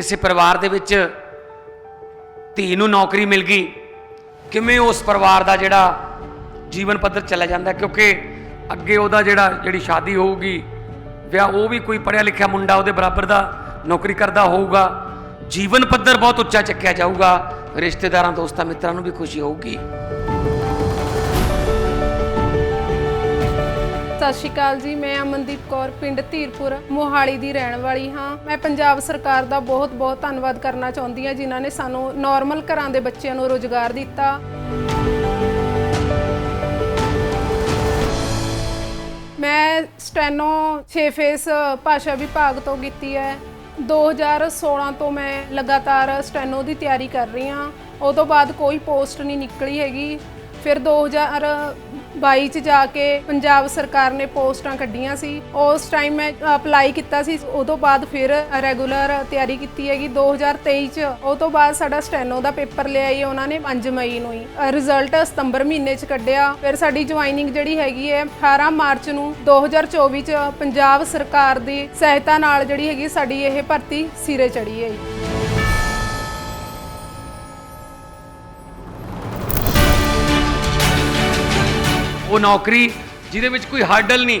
ਕਿਸੇ ਪਰਿਵਾਰ ਦੇ ਵਿੱਚ ਧੀ ਨੂੰ ਨੌਕਰੀ ਮਿਲ ਗਈ, ਕਿਵੇਂ ਉਸ ਪਰਿਵਾਰ ਦਾ ਜਿਹੜਾ ਜੀਵਨ ਪੱਧਰ ਚੱਲਿਆ ਜਾਂਦਾ, ਕਿਉਂਕਿ ਅੱਗੇ ਉਹਦਾ ਜਿਹੜਾ, ਜਿਹੜੀ ਸ਼ਾਦੀ ਹੋਊਗੀ, ਵਿਆਹ ਉਹ ਵੀ ਕੋਈ ਪੜਿਆ ਲਿਖਿਆ ਮੁੰਡਾ ਉਹਦੇ ਬਰਾਬਰ ਦਾ ਨੌਕਰੀ ਕਰਦਾ ਹੋਊਗਾ, ਜੀਵਨ ਪੱਧਰ ਬਹੁਤ ਉੱਚਾ ਚੱਕਿਆ ਜਾਊਗਾ, ਰਿਸ਼ਤੇਦਾਰਾਂ, ਦੋਸਤਾਂ, ਮਿੱਤਰਾਂ ਨੂੰ ਵੀ ਖੁਸ਼ੀ ਹੋਊਗੀ। ਸਤਿ ਸ਼੍ਰੀ ਅਕਾਲ ਜੀ, ਮੈਂ ਅਮਨਦੀਪ ਕੌਰ, ਪਿੰਡ ਧੀਰਪੁਰ, ਮੋਹਾਲੀ ਦੀ ਰਹਿਣ ਵਾਲੀ ਹਾਂ। ਮੈਂ ਪੰਜਾਬ ਸਰਕਾਰ ਦਾ ਬਹੁਤ-ਬਹੁਤ ਧੰਨਵਾਦ ਕਰਨਾ ਚਾਹੁੰਦੀ ਹਾਂ, ਜਿਨ੍ਹਾਂ ਨੇ ਸਾਨੂੰ ਨਾਰਮਲ ਘਰਾਂ ਦੇ ਬੱਚਿਆਂ ਨੂੰ ਰੋਜ਼ਗਾਰ ਦਿੱਤਾ। ਮੈਂ ਸਟੈਨੋ 6 ਫੇਸ ਭਾਸ਼ਾ ਵਿਭਾਗ ਤੋਂ ਕੀਤੀ ਹੈ। 2016 ਤੋਂ ਮੈਂ ਲਗਾਤਾਰ ਸਟੈਨੋ ਦੀ ਤਿਆਰੀ ਕਰ ਰਹੀ ਹਾਂ। ਉਹ ਤੋਂ ਬਾਅਦ ਕੋਈ ਪੋਸਟ ਨਹੀਂ ਨਿਕਲੀ ਹੈਗੀ। ਫਿਰ 2022 ਚ ਜਾ ਕੇ ਪੰਜਾਬ ਸਰਕਾਰ ਨੇ ਪੋਸਟਾਂ ਕੱਢੀਆਂ ਸੀ। ਉਸ ਟਾਈਮ ਮੈਂ ਅਪਲਾਈ ਕੀਤਾ ਸੀ। ਉਹ ਤੋਂ ਬਾਅਦ ਫਿਰ ਰੈਗੂਲਰ ਤਿਆਰੀ ਕੀਤੀ ਹੈਗੀ। 2023 ਚ ਉਹ ਤੋਂ ਬਾਅਦ ਸਾਡਾ ਸਟੈਨੋ ਦਾ ਪੇਪਰ ਲਿਆ ਲਿਆਈ ਉਹਨਾਂ ਨੇ 5 ਮਈ ਨੂੰ ਹੀ। ਰਿਜ਼ਲਟ ਸਤੰਬਰ ਮਹੀਨੇ ਚ ਕੱਢਿਆ। ਫਿਰ ਸਾਡੀ ਜੁਆਇਨਿੰਗ ਜਿਹੜੀ ਹੈਗੀ ਹੈ 18 ਮਾਰਚ ਨੂੰ 2024 ਚ ਪੰਜਾਬ ਸਰਕਾਰ ਦੀ ਸਹਾਇਤਾ ਨਾਲ ਜਿਹੜੀ ਹੈਗੀ ਸਾਡੀ ਇਹ ਭਰਤੀ ਸਿਰੇ ਚੜੀ ਹੈ ਉਹ ਨੌਕਰੀ ਜਿਹਦੇ ਵਿੱਚ ਕੋਈ ਹਰਡਲ ਨਹੀਂ,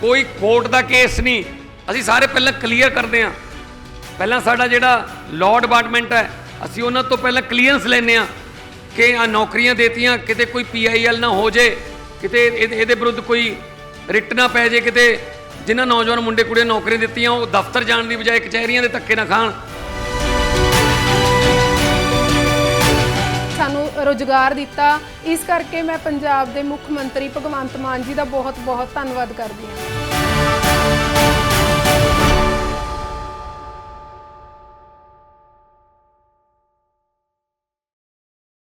ਕੋਈ ਕੋਰਟ ਦਾ ਕੇਸ ਨਹੀਂ, ਅਸੀਂ ਸਾਰੇ ਪਹਿਲਾਂ ਕਲੀਅਰ ਕਰਦੇ ਹਾਂ। ਪਹਿਲਾਂ ਸਾਡਾ ਜਿਹੜਾ ਲਾਅ ਡਿਪਾਰਟਮੈਂਟ ਹੈ, ਅਸੀਂ ਉਹਨਾਂ ਤੋਂ ਪਹਿਲਾਂ ਕਲੀਅਰੈਂਸ ਲੈਂਦੇ ਹਾਂ ਕਿ ਆ ਨੌਕਰੀਆਂ ਦੇਤੀਆਂ, ਕਿਤੇ ਕੋਈ ਪੀਆਈਐਲ ਨਾ ਹੋ ਜੇ, ਕਿਤੇ ਇਹਦੇ ਇਹਦੇ ਵਿਰੁੱਧ ਕੋਈ ਰਿਟ ਨਾ ਪੈ ਜੇ, ਕਿਤੇ ਜਿਨ੍ਹਾਂ ਨੌਜਵਾਨ ਮੁੰਡੇ ਕੁੜੀਆਂ ਨੌਕਰੀਆਂ ਦਿੱਤੀਆਂ, ਉਹ ਦਫ਼ਤਰ ਜਾਣ ਦੀ ਬਜਾਏ ਕਚਹਿਰੀਆਂ ਦੇ ਧੱਕੇ ਨਾ ਖਾਣ। ਸਾਨੂੰ ਰੋਜ਼ਗਾਰ ਦਿੱਤਾ। ਇਸ ਕਰਕੇ ਮੈਂ ਪੰਜਾਬ ਦੇ ਮੁੱਖ ਮੰਤਰੀ ਭਗਵੰਤ ਮਾਨ ਜੀ ਦਾ ਬਹੁਤ ਬਹੁਤ ਧੰਨਵਾਦ ਕਰਦੀ ਹਾਂ।